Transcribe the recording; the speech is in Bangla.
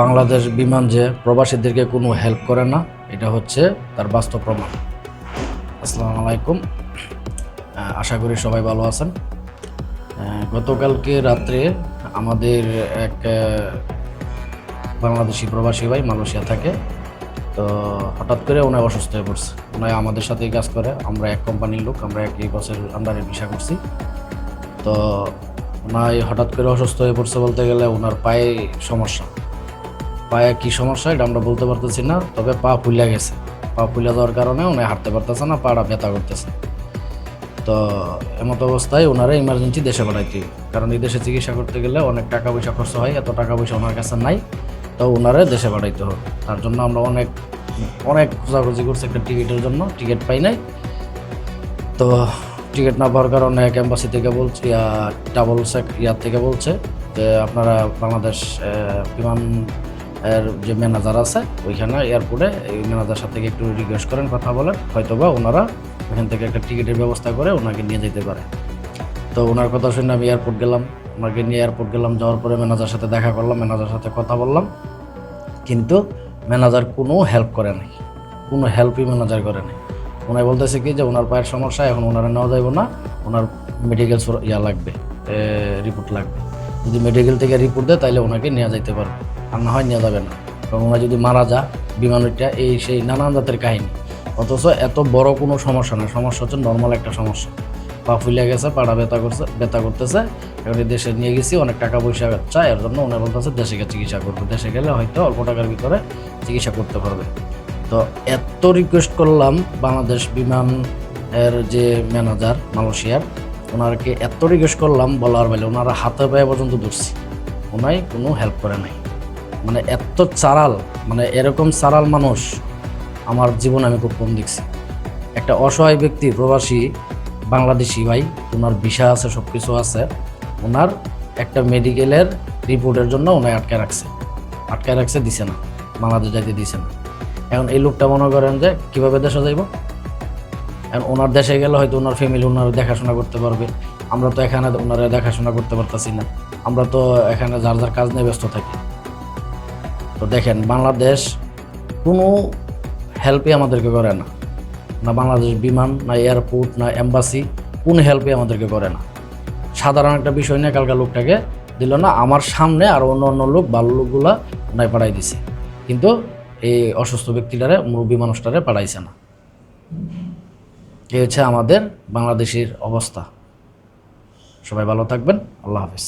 বাংলাদেশ বিমান যে প্রবাসীদেরকে কোনো হেল্প করে না, এটা হচ্ছে তার বাস্তব প্রমাণ। আসসালামু আলাইকুম। আশা করি সবাই ভালো আছেন। গতকালকে রাত্রে আমাদের এক বাংলাদেশি প্রবাসী ভাই মালয়েশিয়া থাকে। তো হঠাৎ করে ওনায় অসুস্থ হয়ে পড়ছে। ওনায় আমাদের সাথেই কাজ করে। আমরা এক কোম্পানির লোক, আমরা একই বছর আন্ডারে ভিসা করছি। তো ওনায় হঠাৎ করে অসুস্থ হয়ে পড়ছে বলতে গেলে ওনার পায়ে সমস্যা। পায়ে কি সমস্যা এটা আমরা বলতে পারতেছি না, তবে পা ফুলে গেছে। পা ফুলে যাওয়ার কারণে উনি হাঁটতে পারতেছে না, পাটা ব্যথা করতেছে। তো এমত অবস্থায় ওনারা ইমার্জেন্সি দেশে পাঠাইতে কারণ এই দেশে চিকিৎসা করতে গেলে অনেক টাকা পয়সা খরচ হয়, এত টাকা পয়সা ওনার কাছে নাই। তো ওনারে দেশে পাঠাইতে হবে তার জন্য আমরা অনেক অনেক খোঁজাখুঁজি করছি একটা টিকিটের জন্য, টিকিট পাই নাই। তো টিকিট না পাওয়ার কারণে এক এম্বাসি থেকে বলছি ডাবল সেক ইয়ার থেকে বলছে যে আপনারা বাংলাদেশ বিমান এর যে ম্যানেজার আছে, ওইখানে এয়ারপোর্টে এই ম্যানেজার সাথে একটু রিকোয়েস্ট করেন, কথা বলেন। হয়তোবা ওনারা ওখান থেকে একটা টিকিটের ব্যবস্থা করে ওনাকে নিয়ে যেতে পারে। তো ওনার কথা শুনে আমি এয়ারপোর্ট গেলাম। ওনাকে নিয়ে এয়ারপোর্ট গেলাম, যাওয়ার পরে ম্যানেজার সাথে দেখা করলাম ম্যানেজার সাথে কথা বললাম। কিন্তু ম্যানেজার কোনো হেল্প করে নাই। কোনো হেল্পই ম্যানেজার করে নাই। ওনার বলতেছে কি যে, ওনার পায়ের সমস্যা, এখন ওনারা নেওয়া যাইব না। ওনার মেডিকেল ইয়া লাগবে রিপোর্ট লাগবে। যদি মেডিকেল থেকে রিপোর্ট দেয় তাহলে ওনাকে নেওয়া যাইতে পারবে। আর না হয় নেওয়া যাবে না। কারণ ওনার যদি মারা যা বিমানটা এই সেই নানান জাতের কাহিনী। অথচ এত বড় কোনো সমস্যা না। সমস্যা হচ্ছে নর্মাল একটা সমস্যা। পা ফুলে গেছে পাড়া ব্যথা করছে, ব্যথা করতেছে। এখন দেশে নিয়ে গেছি, অনেক টাকা পয়সা চায় এর জন্য ওনার বলতেছে, দেশে গিয়ে চিকিৎসা করবে। দেশে গেলে হয়তো অল্প টাকার ভিতরে চিকিৎসা করতে পারবে। তো এত রিকোয়েস্ট করলাম বাংলাদেশ বিমান এর যে ম্যানেজার মালয়েশিয়ার ওনারকে এত রিকোয়েস্ট করলাম, বলার বেলে ওনারা হাতে পায়ে পর্যন্ত ধরছি। ওনাই কোনো হেল্প করে নাই। মানে এত চারাল মানে এরকম চারাল মানুষ আমার জীবনে আমি খুব কম দেখছি। একটা অসহায় ব্যক্তি, প্রবাসী, বাংলাদেশি ভাই, ওনার ভিসা আছে সব কিছু আছে, ওনার একটা মেডিকেলের রিপোর্টের জন্য ওনায় আটকে রাখছে। আটকে রাখছে, দিছে না। বাংলাদেশ যাইতে দিছে না। এখন এই লোকটা মনে করেন যে কীভাবে দেশে যাইব? এখন ওনার দেশে গেলে হয়তো ওনার ফ্যামিলি ওনার দেখাশোনা করতে পারবে। আমরা তো এখানে ওনারা দেখাশোনা করতে পারতাছি না। আমরা তো এখানে যার যার কাজ নিয়ে ব্যস্ত থাকি। তো দেখেন, বাংলাদেশ কোনো হেল্পই আমাদেরকে করে না। না বাংলাদেশ বিমান, না এয়ারপোর্ট না এম্বাসি কোনো হেল্পই আমাদেরকে করে না। সাধারণ একটা বিষয় নিয়ে কালকা লোকটাকে দিল না, আমার সামনে আর অন্য অন্য লোক, ভালো লোকগুলা ওনায় পাঠাই দিছে। কিন্তু এই অসুস্থ ব্যক্তিটারে, মুরব্বী মানুষটারে পাঠাইছে না। এই হচ্ছে আমাদের বাংলাদেশের অবস্থা। সবাই ভালো থাকবেন। আল্লাহ হাফিজ।